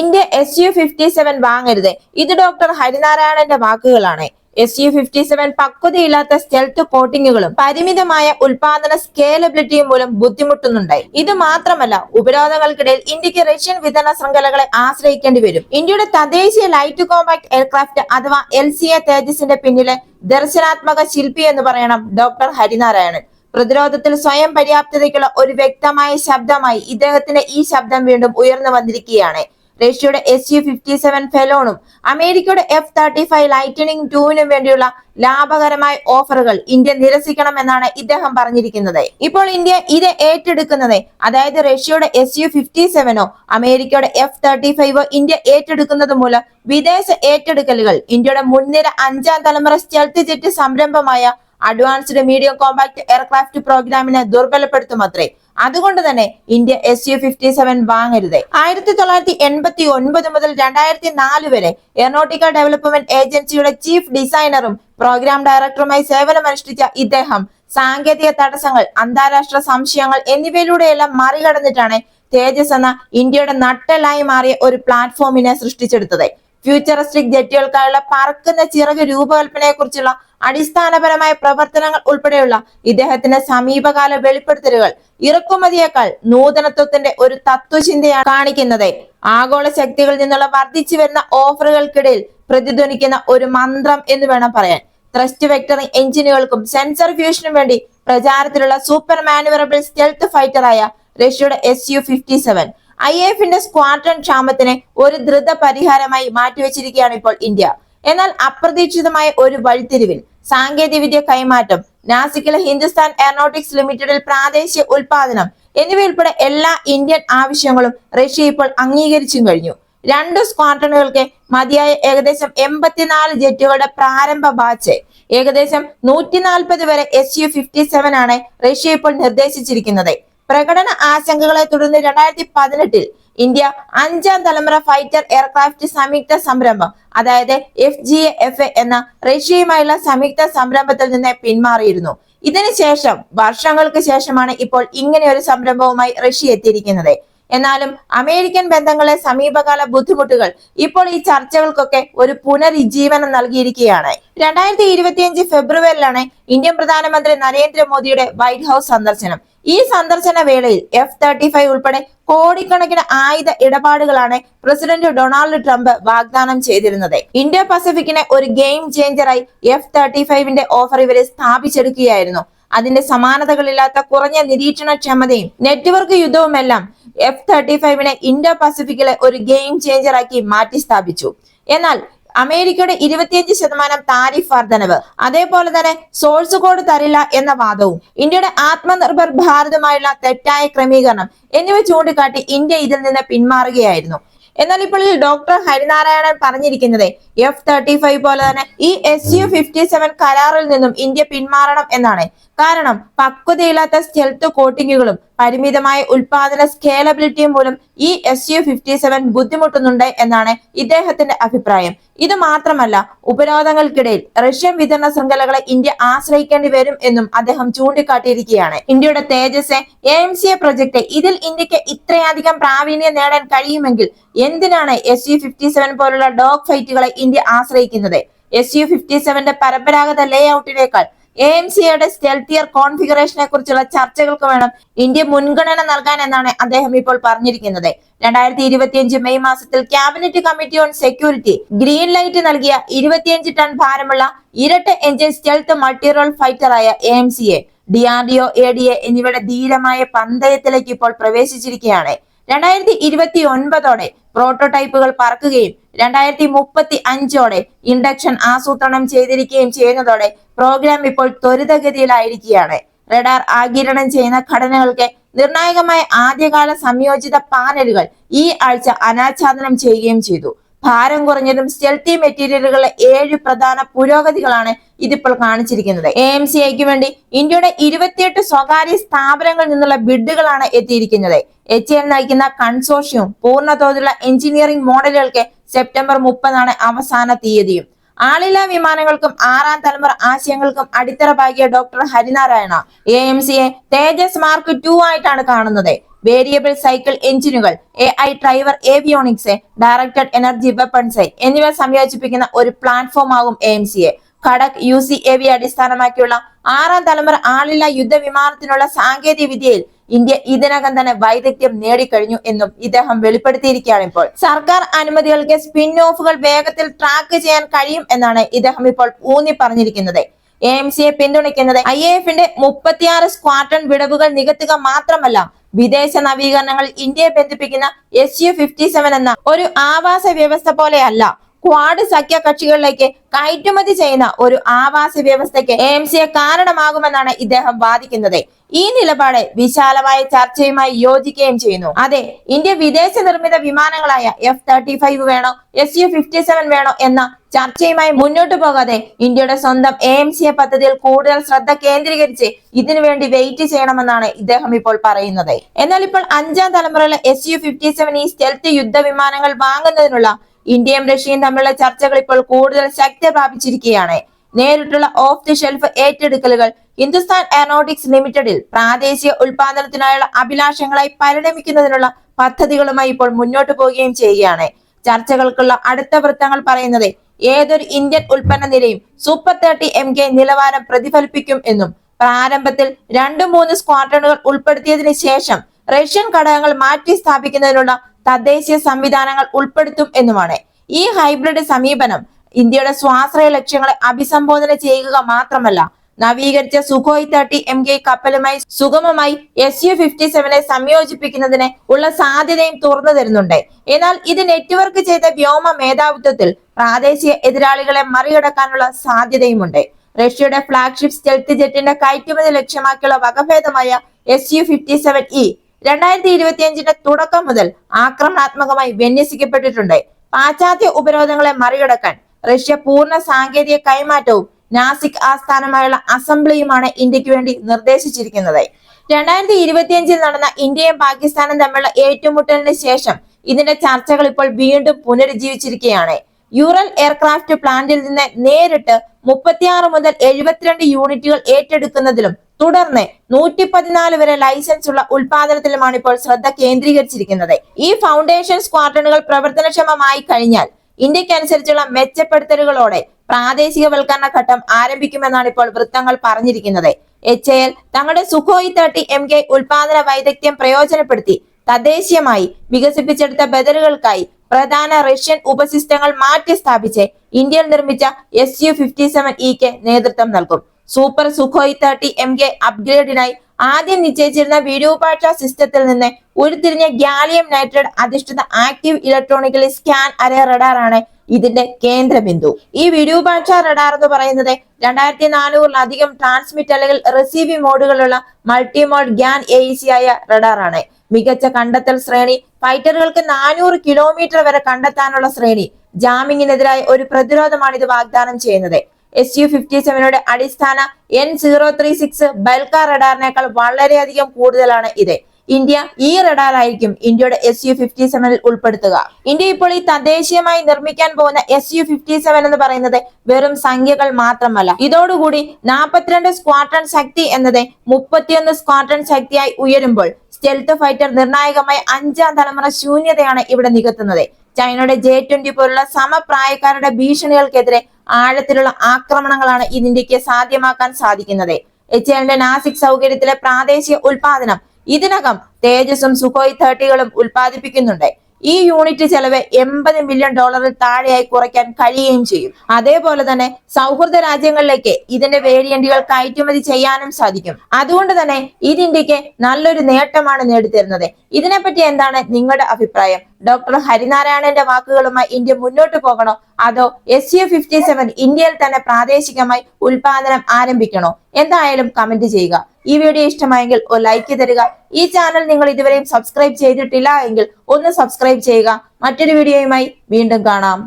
India S U fifty seven വാങ്ങരുത്. ഇത് doctor ഹരിനാരായണന്റെ വാക്കുകളാണ്. എസ് യു ഫിഫ്റ്റി സെവൻ പക്വതയില്ലാത്ത സ്റ്റെൽത്ത് കോട്ടിങ്ങുകളും പരിമിതമായ ഉൽപാദന സ്കേലബിലിറ്റിയും മൂലം ബുദ്ധിമുട്ടുന്നുണ്ടായി. ഇത് മാത്രമല്ല ഉപരോധങ്ങൾക്കിടയിൽ ഇന്ത്യയ്ക്ക് റഷ്യൻ വിതരണ ശൃംഖലകളെ ആശ്രയിക്കേണ്ടി വരും. ഇന്ത്യയുടെ തദ്ദേശീയ ലൈറ്റ് കോമ്പാക്ട് എയർക്രാഫ്റ്റ് അഥവാ എൽ സി എ തേജസിന്റെ പിന്നിലെ ദർശനാത്മക ശില്പി എന്ന് പറയണം ഡോക്ടർ ഹരിനാരായണൻ. പ്രതിരോധത്തിൽ സ്വയം പര്യാപ്തതയ്ക്കുള്ള ഒരു വ്യക്തമായ ശബ്ദമായി ഇദ്ദേഹത്തിന്റെ ഈ ശബ്ദം വീണ്ടും ഉയർന്നു വന്നിരിക്കുകയാണ്. റഷ്യയുടെ എസ് യു ഫിഫ്റ്റി സെവൻ ഫെലോണും അമേരിക്കയുടെ എഫ് തേർട്ടി ഫൈവ് ലൈറ്റനിങ് ടൂവിനും വേണ്ടിയുള്ള ലാഭകരമായ ഓഫറുകൾ ഇന്ത്യ നിരസിക്കണമെന്നാണ് ഇദ്ദേഹം പറഞ്ഞിരിക്കുന്നത്. ഇപ്പോൾ ഇന്ത്യ ഇത് ഏറ്റെടുക്കുന്നത് അതായത് റഷ്യയുടെ എസ് യു ഫിഫ്റ്റി സെവനോ അമേരിക്കയുടെ എഫ് തേർട്ടി ഫൈവോ ഇന്ത്യ ഏറ്റെടുക്കുന്നത് മൂലം വിദേശ ഏറ്റെടുക്കലുകൾ ഇന്ത്യയുടെ മുൻനിര അഞ്ചാം തലമുറ സ്റ്റെൽത്ത് ജെറ്റ് സംരംഭമായ അഡ്വാൻസ്ഡ് മീഡിയം കോമ്പാക്ട് എയർക്രാഫ്റ്റ് പ്രോഗ്രാമിനെ ദുർബലപ്പെടുത്തുമത്രേ. അതുകൊണ്ട് തന്നെ India S U fifty seven വാങ്ങരുത്. ആയിരത്തി തൊള്ളായിരത്തി എൺപത്തി ഒൻപത് മുതൽ രണ്ടായിരത്തി നാല് വരെ എയറോട്ടിക്കൽ ഡെവലപ്മെന്റ് ഏജൻസിയുടെ ചീഫ് ഡിസൈനറും പ്രോഗ്രാം ഡയറക്ടറുമായി സേവനമനുഷ്ഠിച്ച ഇദ്ദേഹം സാങ്കേതിക തടസ്സങ്ങൾ അന്താരാഷ്ട്ര സംശയങ്ങൾ എന്നിവയിലൂടെയെല്ലാം മറികടന്നിട്ടാണ് തേജസ് എന്ന ഇന്ത്യയുടെ നട്ടലായി മാറിയ ഒരു പ്ലാറ്റ്ഫോമിനെ സൃഷ്ടിച്ചെടുത്തത്. ഫ്യൂച്ചറിസ്റ്റിക് ജെറ്റുകൾക്കായുള്ള പറക്കുന്ന ചിറക് രൂപകൽപ്പനയെക്കുറിച്ചുള്ള അടിസ്ഥാനപരമായ പ്രവർത്തനങ്ങൾ ഉൾപ്പെടെയുള്ള ഇദ്ദേഹത്തിന്റെ സമീപകാല വെളിപ്പെടുത്തലുകൾ ഇറക്കുമതിയേക്കാൾ നൂതനത്വത്തിന്റെ ഒരു തത്വചിന്തയാണ് കാണിക്കുന്നത്. ആഗോള ശക്തികളിൽ നിന്നുള്ള വർദ്ധിച്ചു വരുന്ന ഓഫറുകൾക്കിടയിൽ പ്രതിധ്വനിക്കുന്ന ഒരു മന്ത്രം എന്ന് വേണം പറയാൻ. ത്രസ്റ്റ് വെക്ടറിംഗ് എഞ്ചിനുകൾക്കും സെൻസർ ഫ്യൂഷനും വേണ്ടി പ്രചാരത്തിലുള്ള സൂപ്പർ മാനുവറബിൾ സ്റ്റെൽത്ത് ഫൈറ്ററായ റഷ്യയുടെ S U fifty seven I എഫിന്റെ സ്ക്വാഡ്രൺ ക്ഷാമത്തിന് ഒരു ദ്രുത പരിഹാരമായി മാറ്റിവെച്ചിരിക്കുകയാണ് ഇപ്പോൾ ഇന്ത്യ. എന്നാൽ അപ്രതീക്ഷിതമായ ഒരു വഴിത്തിരിവിൽ സാങ്കേതികവിദ്യ കൈമാറ്റം നാസിക്കിലെ ഹിന്ദുസ്ഥാൻ എയറോനോട്ടിക്സ് ലിമിറ്റഡിൽ പ്രാദേശിക ഉൽപാദനം എന്നിവയുൾപ്പെടെ എല്ലാ ഇന്ത്യൻ ആവശ്യങ്ങളും റഷ്യ ഇപ്പോൾ അംഗീകരിച്ചും കഴിഞ്ഞു. രണ്ടു സ്ക്വാഡ്രണുകൾക്ക് മതിയായ ഏകദേശം എൺപത്തിനാല് ജെറ്റുകളുടെ പ്രാരംഭ ബാച്ച്. ഏകദേശം നൂറ്റി നാൽപ്പത് വരെ എസ് യു ഫിഫ്റ്റി സെവൻ ആണ് റഷ്യ ഇപ്പോൾ നിർദ്ദേശിച്ചിരിക്കുന്നത്. പ്രകടന ആശങ്കകളെ തുടർന്ന് രണ്ടായിരത്തി പതിനെട്ടിൽ ഇന്ത്യ അഞ്ചാം തലമുറ ഫൈറ്റർ എയർക്രാഫ്റ്റ് സംയുക്ത സംരംഭം അതായത് എഫ് ജി എഫ് എ എന്ന റഷ്യയുമായുള്ള സംയുക്ത സംരംഭത്തിൽ നിന്ന് പിന്മാറിയിരുന്നു. ഇതിനുശേഷം വർഷങ്ങൾക്ക് ശേഷമാണ് ഇപ്പോൾ ഇങ്ങനെ ഒരു സംരംഭവുമായി റഷ്യ എത്തിയിരിക്കുന്നത്. എന്നാലും അമേരിക്കൻ ബന്ധങ്ങളെ സമീപകാല ബുദ്ധിമുട്ടുകൾ ഇപ്പോൾ ഈ ചർച്ചകൾക്കൊക്കെ ഒരു പുനരുജ്ജീവനം നൽകിയിരിക്കുകയാണ്. രണ്ടായിരത്തി ഇരുപത്തിയഞ്ച് ഫെബ്രുവരിയിലാണ് ഇന്ത്യൻ പ്രധാനമന്ത്രി നരേന്ദ്രമോദിയുടെ വൈറ്റ് ഹൌസ് സന്ദർശനം. ഈ സന്ദർശന വേളയിൽ എഫ് തേർട്ടി ഫൈവ് ഉൾപ്പെടെ കോടിക്കണക്കിന് ആയുധ ഇടപാടുകളാണ് പ്രസിഡന്റ് ഡൊണാൾഡ് ട്രംപ് വാഗ്ദാനം ചെയ്തിരുന്നത്. ഇന്ത്യ പസഫിക്കിനെ ഒരു ഗെയിം ചേഞ്ചറായി എഫ് തേർട്ടി ഫൈവിന്റെ ഓഫർ ഇവരെ സ്ഥാപിച്ചെടുക്കുകയായിരുന്നു. അതിന്റെ സമാനതകളില്ലാത്ത കുറഞ്ഞ നിരീക്ഷണക്ഷമതയും നെറ്റ്വർക്ക് യുദ്ധവുമെല്ലാം എഫ് തേർട്ടി ഫൈവിനെ ഇൻഡോ പസഫിക്കിലെ ഒരു ഗെയിം ചേഞ്ചറാക്കി മാറ്റി സ്ഥാപിച്ചു എന്നാൽ അമേരിക്കയുടെ ഇരുപത്തിയഞ്ച് ശതമാനം താരിഫ് വർധനവ്. അതേപോലെ തന്നെ സോഴ്സ് കോഡ് തരില്ല എന്ന വാദവും. ഇന്ത്യയുടെ ആത്മനിർഭർ ഭാരതമായുള്ള തെറ്റായ ക്രമീകരണം എന്നിവ ചൂണ്ടിക്കാട്ടി ഇന്ത്യ ഇതിൽ നിന്ന് പിന്മാറുകയായിരുന്നു. എന്നാൽ ഇപ്പോൾ ഡോക്ടർ ഹരിനാരായണൻ പറഞ്ഞിരിക്കുന്നത് എഫ് തേർട്ടി ഫൈവ് പോലെ തന്നെ ഈ എസ് യു ഫിഫ്റ്റി സെവൻ കരാറിൽ നിന്നും ഇന്ത്യ പിന്മാറണം എന്നാണ്. കാരണം പക്വതയില്ലാത്ത സ്റ്റെൽത്ത് കോട്ടിങ്ങുകളും പരിമിതമായ ഉൽപാദന സ്കേലബിലിറ്റിയും മൂലം ഈ എസ് യു ഫിഫ്റ്റി സെവൻ ബുദ്ധിമുട്ടുന്നുണ്ട് എന്നാണ് ഇദ്ദേഹത്തിന്റെ അഭിപ്രായം. ഇത് മാത്രമല്ല ഉപരോധങ്ങൾക്കിടയിൽ റഷ്യൻ വിതരണ ശൃംഖലകളെ ഇന്ത്യ ആശ്രയിക്കേണ്ടി വരും എന്നും അദ്ദേഹം ചൂണ്ടിക്കാട്ടിയിരിക്കുകയാണ്. ഇന്ത്യയുടെ Tejas A M C A project ഇതിൽ ഇന്ത്യയ്ക്ക് ഇത്രയധികം പ്രാവീണ്യം നേടാൻ കഴിയുമെങ്കിൽ എന്തിനാണ് എസ് യു ഫിഫ്റ്റി സെവൻ പോലുള്ള ഡോഗ് ഫൈറ്റുകളെ ഇന്ത്യ ആശ്രയിക്കുന്നത്? എസ് യു ഫിഫ്റ്റി സെവന്റെ പരമ്പരാഗത ലേ ഔട്ടിനേക്കാൾ എ എം സിയുടെ സ്റ്റെൽത്തിയർ കോൺഫിഗറേഷനെ കുറിച്ചുള്ള ചർച്ചകൾക്ക് വേണം ഇന്ത്യ മുൻഗണന നൽകാൻ എന്നാണ് അദ്ദേഹം ഇപ്പോൾ പറഞ്ഞിരിക്കുന്നത്. രണ്ടായിരത്തി ഇരുപത്തിയഞ്ച് മെയ് മാസത്തിൽ cabinet committee on security green light നൽകിയ ഇരുപത്തിയഞ്ച് ടൺ ഭാരമുള്ള ഇരട്ട engine stealth multirole ഫൈറ്ററായ A M C A D R D O A D A എന്നിവയുടെ ധീരമായ പന്തയത്തിലേക്ക് ഇപ്പോൾ പ്രവേശിച്ചിരിക്കുകയാണ്. രണ്ടായിരത്തി ഇരുപത്തി ഒൻപതോടെ പ്രോട്ടോടൈപ്പുകൾ പറക്കുകയും രണ്ടായിരത്തി മുപ്പത്തി അഞ്ചോടെ ഇൻഡക്ഷൻ ആസൂത്രണം ചെയ്തിരിക്കുകയും ചെയ്യുന്നതോടെ പ്രോഗ്രാം ഇപ്പോൾ ത്വരിതഗതിയിലായിരിക്കുകയാണ്. റഡാർ ആഗിരണം ചെയ്യുന്ന ഘടനകൾക്ക് നിർണായകമായ ആദ്യകാല സംയോജിത പാനലുകൾ ഈ ആഴ്ച അനാച്ഛാദനം ചെയ്യുകയും ചെയ്തു. ഭാരം കുറഞ്ഞതും സ്റ്റെൽത്തി മെറ്റീരിയലുകളിലെ ഏഴ് പ്രധാന പുരോഗതികളാണ് ഇതിപ്പോൾ കാണിച്ചിരിക്കുന്നത്. എ എം സി ഐക്ക് വേണ്ടി ഇന്ത്യയുടെ ഇരുപത്തിയെട്ട് സ്വകാര്യ സ്ഥാപനങ്ങളിൽ നിന്നുള്ള ബിഡുകളാണ് എത്തിയിരിക്കുന്നത്. എച്ച് എൽ നയിക്കുന്ന കൺസോർഷ്യവും പൂർണ തോതിലുള്ള എഞ്ചിനീയറിംഗ് മോഡലുകൾക്ക് സെപ്റ്റംബർ മുപ്പതാണ് അവസാന തീയതിയും. ആളില്ല വിമാനങ്ങൾക്കും ആറാം തലമുറ ആശയങ്ങൾക്കും അടിത്തറ പാകിയ ഡോക്ടർ ഹരിനാരായണ എ എം സിയെ തേജസ് മാർക്ക് ടു ആയിട്ടാണ് കാണുന്നത്. വേരിയബിൾ സൈക്കിൾ എഞ്ചിനുകൾ A I driver avionics directed energy weapons എന്നിവ സംയോജിപ്പിക്കുന്ന ഒരു പ്ലാറ്റ്ഫോം ആകും A M C A Ghatak U C A V അടിസ്ഥാനമാക്കിയുള്ള ആറാം തലമുറ ആളില്ല യുദ്ധവിമാനത്തിനുള്ള സാങ്കേതിക വിദ്യയിൽ ഇന്ത്യ ഇതിനകം തന്നെ വൈദഗ്ധ്യം നേടിക്കഴിഞ്ഞു എന്നും ഇദ്ദേഹം വെളിപ്പെടുത്തിയിരിക്കുകയാണ് ഇപ്പോൾ. സർക്കാർ അനുമതികൾക്ക് സ്പിൻ ഓഫുകൾ വേഗത്തിൽ ട്രാക്ക് ചെയ്യാൻ കഴിയും എന്നാണ് ഇദ്ദേഹം ഇപ്പോൾ ഊന്നി പറഞ്ഞിരിക്കുന്നത്. എ എം സിയെ പിന്തുണയ്ക്കുന്നത് ഐ എഫിന്റെ മുപ്പത്തിയാറ് സ്ക്വാഡ്രൺ വിടവുകൾ നികത്തുക മാത്രമല്ല വിദേശ നവീകരണങ്ങൾ ഇന്ത്യയെ ബന്ധിപ്പിക്കുന്ന എസ് യു ഫിഫ്റ്റി സെവൻ എന്ന ഒരു ആവാസ വ്യവസ്ഥ പോലെയല്ല. ക്വാഡ് സഖ്യ കക്ഷികളിലേക്ക് കയറ്റുമതി ചെയ്യുന്ന ഒരു ആവാസ വ്യവസ്ഥയ്ക്ക് എ എം സിയെ കാരണമാകുമെന്നാണ് ഇദ്ദേഹം വാദിക്കുന്നത്. ഈ നിലപാട് വിശാലമായ ചർച്ചയുമായി യോജിക്കുകയും ചെയ്യുന്നു. അതെ ഇന്ത്യ വിദേശ നിർമ്മിത വിമാനങ്ങളായ എഫ് തേർട്ടി ഫൈവ് വേണോ എസ് യു ഫിഫ്റ്റി സെവൻ വേണോ എന്ന ചർച്ചയുമായി മുന്നോട്ട് പോകാതെ ഇന്ത്യയുടെ സ്വന്തം എം സി എ പദ്ധതിയിൽ കൂടുതൽ ശ്രദ്ധ കേന്ദ്രീകരിച്ച് ഇതിനുവേണ്ടി വെയിറ്റ് ചെയ്യണമെന്നാണ് ഇദ്ദേഹം ഇപ്പോൾ പറയുന്നത്. എന്നാൽ ഇപ്പോൾ അഞ്ചാം തലമുറയിലെ എസ് യു ഫിഫ്റ്റി സെവൻ ഈ സ്റ്റെൽത്ത് യുദ്ധ വിമാനങ്ങൾ വാങ്ങുന്നതിനുള്ള ഇന്ത്യയും റഷ്യയും തമ്മിലുള്ള ചർച്ചകൾ ഇപ്പോൾ കൂടുതൽ ശക്തി പ്രാപിച്ചിരിക്കുകയാണ്. നേരിട്ടുള്ള ഓഫ് ദി ഷെൽഫ് ഏറ്റെടുക്കലുകൾ ഹിന്ദുസ്ഥാൻ എയറോട്ടിക്സ് ലിമിറ്റഡിൽ പ്രാദേശിക ഉൽപാദനത്തിനായുള്ള അഭിലാഷങ്ങളായി പരിണമിക്കുന്നതിനുള്ള പദ്ധതികളുമായി ഇപ്പോൾ മുന്നോട്ട് പോവുകയും ചെയ്യുകയാണ്. ചർച്ചകൾക്കുള്ള അടുത്ത വൃത്തങ്ങൾ പറയുന്നത് ഏതൊരു ഇന്ത്യൻ ഉൽപ്പന്ന നിലയും സൂപ്പർ തേർട്ടി എം കെ നിലവാരം പ്രതിഫലിപ്പിക്കും എന്നും പ്രാരംഭത്തിൽ രണ്ടു മൂന്ന് സ്ക്വാഡ്രണുകൾ ഉൾപ്പെടുത്തിയതിനു ശേഷം റഷ്യൻ ഘടകങ്ങൾ മാറ്റി സ്ഥാപിക്കുന്നതിനുള്ള തദ്ദേശീയ സംവിധാനങ്ങൾ ഉൾപ്പെടുത്തും എന്നുമാണ്. ഈ ഹൈബ്രിഡ് സമീപനം ഇന്ത്യയുടെ സ്വാശ്രയ ലക്ഷ്യങ്ങളെ അഭിസംബോധന ചെയ്യുക മാത്രമല്ല നവീകരിച്ച സുഖോയ് തേർട്ടി എം കെ കപ്പലുമായി സുഗമമായി എസ് യു ഫിഫ്റ്റി സെവനെ സംയോജിപ്പിക്കുന്നതിന് ഉള്ള സാധ്യതയും തുറന്നു തരുന്നുണ്ട്. എന്നാൽ ഇത് നെറ്റ്വർക്ക് ചെയ്ത വ്യോമ മേധാവിത്വത്തിൽ പ്രാദേശിക എതിരാളികളെ മറികടക്കാനുള്ള സാധ്യതയുമുണ്ട്. റഷ്യയുടെ ഫ്ളാഗ്ഷിപ്പ് സ്റ്റെൽത്ത് ജെറ്റിന്റെ കയറ്റുമതി ലക്ഷ്യമാക്കിയുള്ള വകഭേദമായ S U fifty seven E രണ്ടായിരത്തി ഇരുപത്തിയഞ്ചിന്റെ തുടക്കം മുതൽ ആക്രമണാത്മകമായി വിന്യസിക്കപ്പെട്ടിട്ടുണ്ട്. പാശ്ചാത്യ ഉപരോധങ്ങളെ മറികടക്കാൻ റഷ്യ പൂർണ സാങ്കേതിക കൈമാറ്റവും നാസിക് ആസ്ഥാനമായുള്ള അസംബ്ലിയുമാണ് ഇന്ത്യയ്ക്ക് വേണ്ടി നിർദ്ദേശിച്ചിരിക്കുന്നത്. രണ്ടായിരത്തി ഇരുപത്തിയഞ്ചിൽ നടന്ന ഇന്ത്യയും പാകിസ്ഥാനും തമ്മിലുള്ള ഏറ്റുമുട്ടലിന് ശേഷം ഇതിന്റെ ചർച്ചകൾ ഇപ്പോൾ വീണ്ടും പുനരുജ്ജീവിച്ചിരിക്കുകയാണ്. യൂറൽ എയർക്രാഫ്റ്റ് പ്ലാന്റിൽ നിന്ന് നേരിട്ട് മുപ്പത്തിയാറ് മുതൽ എഴുപത്തിരണ്ട് യൂണിറ്റുകൾ ഏറ്റെടുക്കുന്നതിലും തുടർന്ന് നൂറ്റി പതിനാല് വരെ ലൈസൻസ് ഉള്ള ഉൽപാദനത്തിലുമാണ് ഇപ്പോൾ ശ്രദ്ധ കേന്ദ്രീകരിച്ചിരിക്കുന്നത്. ഈ ഫൗണ്ടേഷൻ സ്ക്വാഡ്രണുകൾ പ്രവർത്തനക്ഷമമായി കഴിഞ്ഞാൽ ഇന്ത്യക്കനുസരിച്ചുള്ള മെച്ചപ്പെടുത്തലുകളോടെ പ്രാദേശികവൽക്കരണ ഘട്ടം ആരംഭിക്കുമെന്നാണ് ഇപ്പോൾ വൃത്തങ്ങൾ പറഞ്ഞിരിക്കുന്നത്. എച്ച് എൽ തങ്ങളുടെ സുഖോയി തേർട്ടി എം കെ ഉൽപാദന വൈദഗ്ധ്യം പ്രയോജനപ്പെടുത്തി തദ്ദേശീയമായി വികസിപ്പിച്ചെടുത്ത ബദലുകൾക്കായി പ്രധാന റഷ്യൻ ഉപസിസ്റ്റങ്ങൾ മാറ്റി സ്ഥാപിച്ച് ഇന്ത്യയിൽ നിർമ്മിച്ച എസ് യു ഫിഫ്റ്റി സെവൻ ഇക്ക് നേതൃത്വം നൽകും. Super Sukhoi thirty M K അപ്ഗ്രേഡിനായി ആദ്യം നിശ്ചയിച്ചിരുന്ന വിരൂപാക്ഷ സിസ്റ്റത്തിൽ നിന്ന് ഉരുത്തിരിഞ്ഞ ഗാലിയം നൈട്രേറ്റ് അധിഷ്ഠിത ആക്റ്റീവ് ഇലക്ട്രോണിക്കലി സ്കാൻ അരേ റഡാറാണ് ഇതിന്റെ കേന്ദ്ര ബിന്ദു. ഈ വിരൂപാക്ഷ റഡാർ എന്ന് പറയുന്നത് രണ്ടായിരത്തി നാനൂറിലധികം ട്രാൻസ്മിറ്റ് അല്ലെങ്കിൽ റിസീവിംഗ് മോഡുകളുള്ള മൾട്ടിമോഡ് ഗ്യാൻ എ ആയ റഡാറാണ് മികച്ച കണ്ടെത്തൽ ശ്രേണി ഫൈറ്ററുകൾക്ക് നാനൂറ് കിലോമീറ്റർ വരെ കണ്ടെത്താനുള്ള ശ്രേണി ജാമിങ്ങിനെതിരായ ഒരു പ്രതിരോധമാണ് ഇത് വാഗ്ദാനം ചെയ്യുന്നത്. എസ് യു ഫിഫ്റ്റി സെവനോട് അടിസ്ഥാന N zero three six Byelka റഡാറിനേക്കാൾ വളരെയധികം കൂടുതലാണ് ഇത്. ഇന്ത്യ ഈ റഡാർ ആയിരിക്കും ഇന്ത്യയുടെ എസ് യു ഫിഫ്റ്റി സെവനിൽ ഉൾപ്പെടുത്തുക. ഇന്ത്യ ഇപ്പോൾ ഈ തദ്ദേശീയമായി നിർമ്മിക്കാൻ പോകുന്ന എസ് യു ഫിഫ്റ്റി സെവൻ എന്ന് പറയുന്നത് വെറും സംഖ്യകൾ മാത്രമല്ല. ഇതോടുകൂടി നാൽപ്പത്തിരണ്ട് സ്ക്വാഡ്രൺ ശക്തി എന്നത് മുപ്പത്തിയൊന്ന് സ്ക്വാഡ്രൺ ശക്തിയായി ഉയരുമ്പോൾ സ്റ്റെൽത്ത് ഫൈറ്റർ നിർണായകമായ അഞ്ചാം തലമുറ ശൂന്യതയാണ് ഇവിടെ നികത്തുന്നത്. ചൈനയുടെ ജെ ട്വന്റി പോലുള്ള സമപ്രായക്കാരുടെ ഭീഷണികൾക്കെതിരെ ആഴത്തിലുള്ള ആക്രമണങ്ങളാണ് ഇതിന്ത്യക്ക് സാധ്യമാക്കാൻ സാധിക്കുന്നത്. എച്ച് എല്ലിന്റെ നാസിക് സൗകര്യത്തിലെ പ്രാദേശിക ഉൽപാദനം ഇതിനകം തേജസും സുഖോയ് തേർട്ടികളും ഉൽപ്പാദിപ്പിക്കുന്നുണ്ട്. ഈ യൂണിറ്റ് ചെലവ് എൺപത് മില്യൺ ഡോളറിൽ താഴെയായി കുറയ്ക്കാൻ കഴിയുകയും ചെയ്യും. അതേപോലെ തന്നെ സൗഹൃദ രാജ്യങ്ങളിലേക്ക് ഇതിന്റെ വേരിയന്റുകൾ കയറ്റുമതി ചെയ്യാനും സാധിക്കും. അതുകൊണ്ട് തന്നെ ഇത് ഇന്ത്യയ്ക്ക് നല്ലൊരു നേട്ടമാണ് നേടിത്തരുന്നത്. ഇതിനെപ്പറ്റി എന്താണ് നിങ്ങളുടെ അഭിപ്രായം? ഡോക്ടർ ഹരിനാരായണന്റെ വാക്കുകളുമായി ഇന്ത്യ മുന്നോട്ട് പോകണോ? അതോ എസ് യു ഫിഫ്റ്റി സെവൻ ഇന്ത്യയിൽ തന്നെ പ്രാദേശികമായി ഉൽപാദനം ആരംഭിക്കണോ? എന്തായാലും കമന്റ് ചെയ്യുക. ഈ വീഡിയോ ഇഷ്ടമായെങ്കിൽ ഒരു ലൈക്ക് തരിക. ഈ ചാനൽ നിങ്ങൾ ഇതുവരെയും സബ്സ്ക്രൈബ് ചെയ്തിട്ടില്ല എങ്കിൽ ഒന്ന് സബ്സ്ക്രൈബ് ചെയ്യുക. മറ്റൊരു വീഡിയോയുമായി വീണ്ടും കാണാം.